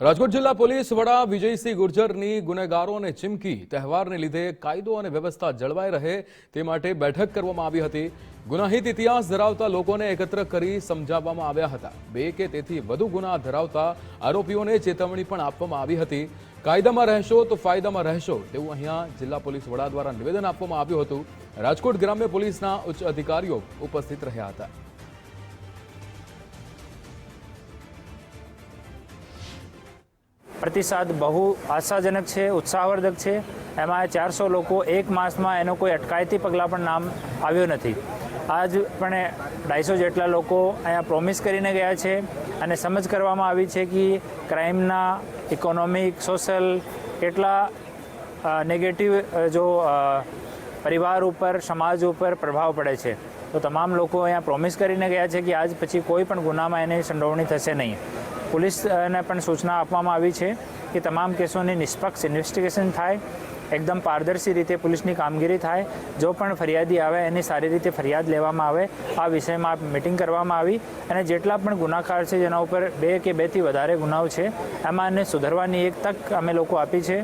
રાજકોટ જિલ્લા પોલીસ વડા વિજયસિંહ ગુર્જરની ગુનેગારોને ચીમકી, તહેવારને લીધે કાયદો અને વ્યવસ્થા જળવાઈ રહે તે માટે બેઠક કરવામાં આવી હતી. ગુનાહિત ઇતિહાસ ધરાવતા લોકોને એકત્ર કરી સમજાવવામાં આવ્યા હતા. બે કે તેથી વધુ ગુના ધરાવતા આરોપીઓને ચેતવણી પણ આપવામાં આવી હતી. કાયદામાં રહેશો તો ફાયદામાં રહેશો તેવું અહીંયા જિલ્લા પોલીસ વડા દ્વારા નિવેદન આપવામાં આવ્યું હતું. રાજકોટ ગ્રામ્ય પોલીસના ઉચ્ચ અધિકારીઓ ઉપસ્થિત રહ્યા હતા. પ્રતિસાદ બહુ આશાજનક છે, ઉત્સાહવર્ધક છે. એમાં ચારસો લોકો એક માસમાં એનો કોઈ અટકાયતી પગલાં પણ નામ આવ્યું નથી. આજ પણ ઢાઈસો જેટલા લોકો અહીંયા પ્રોમિસ કરીને ગયા છે અને સમજ કરવામાં આવી છે કે ક્રાઇમના ઇકોનોમિક સોશિયલ કેટલા નેગેટિવ જો પરિવાર ઉપર, સમાજ ઉપર પ્રભાવ પડે છે. તો તમામ લોકો અહીંયા પ્રોમિસ કરીને ગયા છે કે આજ પછી કોઈ પણ ગુનામાં એની સંડોવણી થશે નહીં. પોલીસને પણ સૂચના આપવામાં આવી છે કે તમામ કેસોની નિષ્પક્ષ ઇન્વેસ્ટિગેશન થાય, એકદમ પારદર્શી રીતે પોલીસની કામગીરી થાય, જો પણ ફરિયાદી આવે એની સારી રીતે ફરિયાદ લેવામાં આવે, આ વિષયમાં મિટિંગ કરવામાં આવી અને જેટલા પણ ગુનાકાર છે જેના ઉપર બે કે બેથી વધારે ગુનાઓ છે, એમાં એને સુધરવાની એક તક અમે લોકો આપી છે.